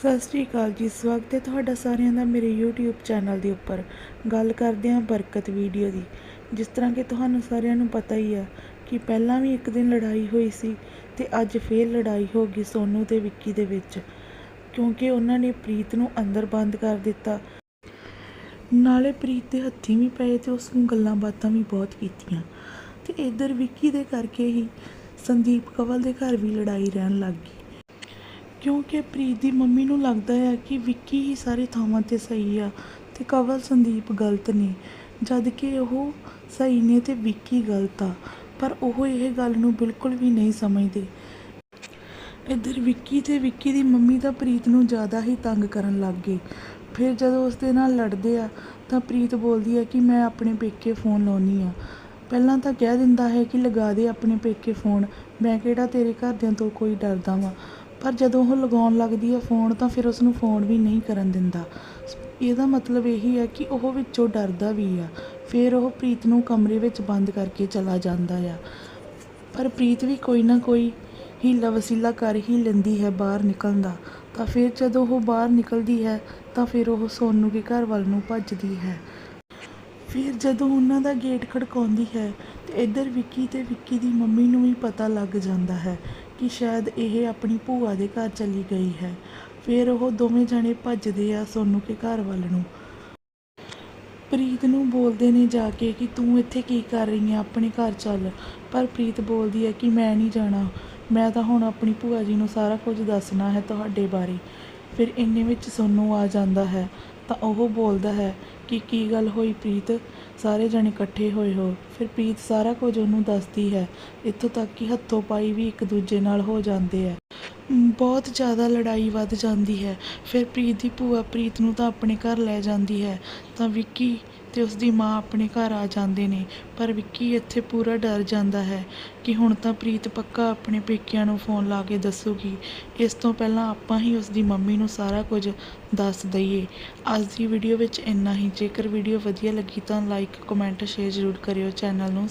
ਸਤਿ ਸ਼੍ਰੀ ਅਕਾਲ ਜੀ, ਸਵਾਗਤ ਹੈ ਤੁਹਾਡਾ ਸਾਰਿਆਂ ਦਾ ਮੇਰੇ YouTube ਚੈਨਲ ਦੇ ਉੱਪਰ। ਗੱਲ ਕਰਦੇ ਹਾਂ ਬਰਕਤ ਵੀਡੀਓ ਦੀ, ਜਿਸ ਤਰ੍ਹਾਂ ਕਿ ਤੁਹਾਨੂੰ ਸਾਰਿਆਂ ਨੂੰ ਪਤਾ ਹੀ ਆ ਕਿ ਪਹਿਲਾਂ ਵੀ ਇੱਕ ਦਿਨ ਲੜਾਈ ਹੋਈ ਸੀ ਤੇ ਅੱਜ ਫੇਰ ਲੜਾਈ ਹੋ ਗਈ ਸੋਨੂ ਤੇ ਵਿੱਕੀ ਦੇ ਵਿੱਚ, ਕਿਉਂਕਿ ਉਹਨਾਂ ਨੇ ਪ੍ਰੀਤ ਨੂੰ ਅੰਦਰ ਬੰਦ ਕਰ ਦਿੱਤਾ। ਨਾਲੇ ਪ੍ਰੀਤ ਦੇ ਹੱਥੀਂ ਵੀ ਪਏ ਤੇ ਉਸ ਨੂੰ ਗੱਲਾਂ ਬਾਤਾਂ ਵੀ ਬਹੁਤ ਕੀਤੀਆਂ। ਤੇ ਇੱਧਰ ਵਿੱਕੀ ਦੇ ਕਰਕੇ ਹੀ ਸੰਦੀਪ ਕਵਲ ਦੇ ਘਰ ਵੀ ਲੜਾਈ ਰਹਿਣ ਲੱਗ ਗਈ। ਕਿਉਂਕਿ ਪ੍ਰੀਤ ਦੀ ਮੰਮੀ ਨੂੰ ਲੱਗਦਾ ਹੈ ਕਿ ਵਿੱਕੀ ਹੀ ਸਾਰੇ ਥਾਵਾਂ ਤੇ ਸਹੀ ਆ ਤੇ ਕਵਲ ਸੰਦੀਪ ਗਲਤ ਨੇ, ਜਦ ਕਿ ਉਹ ਸਹੀ ਨੇ ਤੇ ਵਿੱਕੀ ਗਲਤ ਆ, ਪਰ ਉਹ ਇਹ ਗੱਲ ਨੂੰ ਬਿਲਕੁਲ ਵੀ ਨਹੀਂ ਸਮਝਦੇ। ਇੱਧਰ ਵਿੱਕੀ ਤੇ ਵਿੱਕੀ ਦੀ ਮੰਮੀ ਤਾਂ ਪ੍ਰੀਤ ਨੂੰ ਜ਼ਿਆਦਾ ਹੀ ਤੰਗ ਕਰਨ ਲੱਗ ਗਏ। ਫਿਰ ਜਦੋਂ ਉਸ ਦੇ ਨਾਲ ਲੜਦੇ ਆ, ਤਾਂ ਪ੍ਰੀਤ ਬੋਲਦੀ ਹੈ ਕਿ ਮੈਂ ਆਪਣੇ ਪੇਕੇ ਫੋਨ ਲਾਉਣੀ ਆ ਪਹਿਲਾਂ ਤਾਂ ਕਹਿ ਦਿੰਦਾ ਹੈ ਕਿ ਲਗਾ ਦੇ ਆਪਣੇ ਪੇਕੇ ਫੋਨ, ਮੈਂ ਕਿਹੜਾ ਤੇਰੇ ਘਰਦਿਆਂ ਤੋਂ ਕੋਈ ਡਰਦਾ ਵਾਂ। ਪਰ ਜਦੋਂ ਉਹ ਲਗਾਉਣ ਲੱਗਦੀ ਹੈ ਫੋਨ, ਤਾਂ ਫਿਰ ਉਸ ਨੂੰ ਫੋਨ ਵੀ ਨਹੀਂ ਕਰਨ ਦਿੰਦਾ। ਇਹਦਾ ਮਤਲਬ ਇਹੀ ਹੈ ਕਿ ਉਹ ਵਿੱਚੋਂ ਡਰਦਾ ਵੀ ਆ। ਫਿਰ ਉਹ ਪ੍ਰੀਤ ਨੂੰ ਕਮਰੇ ਵਿੱਚ ਬੰਦ ਕਰਕੇ ਚਲਾ ਜਾਂਦਾ ਆ। ਪਰ ਪ੍ਰੀਤ ਵੀ ਕੋਈ ਨਾ ਕੋਈ ਹੀਲਾ ਵਸੀਲਾ ਕਰ ਹੀ ਲੈਂਦੀ ਹੈ ਬਾਹਰ ਨਿਕਲਣ ਦਾ। ਤਾਂ ਫਿਰ ਜਦੋਂ ਉਹ ਬਾਹਰ ਨਿਕਲਦੀ ਹੈ, ਤਾਂ ਫਿਰ ਉਹ ਸੋਨੂ ਦੇ ਘਰ ਵੱਲ ਨੂੰ ਭੱਜਦੀ ਹੈ। ਫਿਰ ਜਦੋਂ ਉਹਨਾਂ ਦਾ ਗੇਟ ਖੜਕਾਉਂਦੀ ਹੈ, ਤੇ ਇੱਧਰ ਵਿੱਕੀ ਤੇ ਵਿੱਕੀ ਦੀ ਮੰਮੀ ਨੂੰ ਵੀ ਪਤਾ ਲੱਗ ਜਾਂਦਾ ਹੈ ਕਿ ਸ਼ਾਇਦ ਇਹ ਆਪਣੀ ਭੂਆ ਦੇ ਘਰ ਚਲੀ ਗਈ ਹੈ। ਫਿਰ ਉਹ ਦੋਵੇਂ ਜਣੇ ਭੱਜਦੇ ਆ ਸੋਨੂ ਕੇ ਘਰ ਵੱਲ ਨੂੰ। ਪ੍ਰੀਤ ਨੂੰ ਬੋਲਦੇ ਨੇ ਜਾ ਕੇ ਕਿ ਤੂੰ ਇੱਥੇ ਕੀ ਕਰ ਰਹੀ ਹੈ ਆਪਣੇ ਘਰ ਚੱਲ। ਪਰ ਪ੍ਰੀਤ ਬੋਲਦੀ ਹੈ ਕਿ ਮੈਂ ਨਹੀਂ ਜਾਣਾ। ਮੈਂ ਤਾਂ ਹੁਣ ਆਪਣੀ ਭੂਆ ਜੀ ਨੂੰ ਸਾਰਾ ਕੁਝ ਦੱਸਣਾ ਹੈ ਤੁਹਾਡੇ ਬਾਰੇ। ਫਿਰ ਇੰਨੇ ਵਿੱਚ ਸੋਨੂ ਆ ਜਾਂਦਾ ਹੈ, ਤਾਂ ਉਹ ਬੋਲਦਾ ਹੈ ਕਿ ਕੀ ਗੱਲ ਹੋਈ ਪ੍ਰੀਤ? ਸਾਰੇ ਜਣੇ ਇਕੱਠੇ ਹੋਏ ਹੋ। ਫਿਰ ਪ੍ਰੀਤ ਸਾਰਾ ਕੁਝ ਉਹਨੂੰ ਦੱਸਦੀ ਹੈ। ਇੱਥੋਂ ਤੱਕ ਕਿ ਹੱਥੋਂ ਪਾਈ ਵੀ ਇੱਕ ਦੂਜੇ ਨਾਲ ਹੋ ਜਾਂਦੇ ਹੈ। ਬਹੁਤ ਜ਼ਿਆਦਾ ਲੜਾਈ ਵੱਧ ਜਾਂਦੀ ਹੈ। ਫਿਰ ਪ੍ਰੀਤ ਦੀ ਭੂਆ ਪ੍ਰੀਤ ਨੂੰ ਤਾਂ ਆਪਣੇ ਘਰ ਲੈ ਜਾਂਦੀ ਹੈ। ਤਾਂ ਵਿੱਕੀ ਤੇ ਉਸ ਦੀ ਮਾਂ ਆਪਣੇ ਘਰ ਆ ਜਾਂਦੇ ਨੇ। ਪਰ ਵਿੱਕੀ ਇੱਥੇ ਪੂਰਾ ਡਰ ਜਾਂਦਾ ਹੈ ਕਿ ਹੁਣ ਤਾਂ ਪ੍ਰੀਤ ਪੱਕਾ ਆਪਣੇ ਪੇਕਿਆਂ ਨੂੰ ਫੋਨ ਲਾ ਕੇ ਦੱਸੂਗੀ। ਇਸ ਤੋਂ ਪਹਿਲਾਂ ਆਪਾਂ ਹੀ ਉਸ ਦੀ ਮੰਮੀ ਨੂੰ ਸਾਰਾ ਕੁਝ ਦੱਸ ਦਈਏ। ਅੱਜ ਦੀ ਵੀਡੀਓ ਵਿੱਚ ਇੰਨਾ ਹੀ। ਜੇਕਰ ਵੀਡੀਓ ਵਧੀਆ ਲੱਗੀ ਤਾਂ ਲਾਈਕ ਕਮੈਂਟ ਸ਼ੇਅਰ ਜ਼ਰੂਰ ਕਰਿਓ। ਚੈਨਲ ਨੂੰ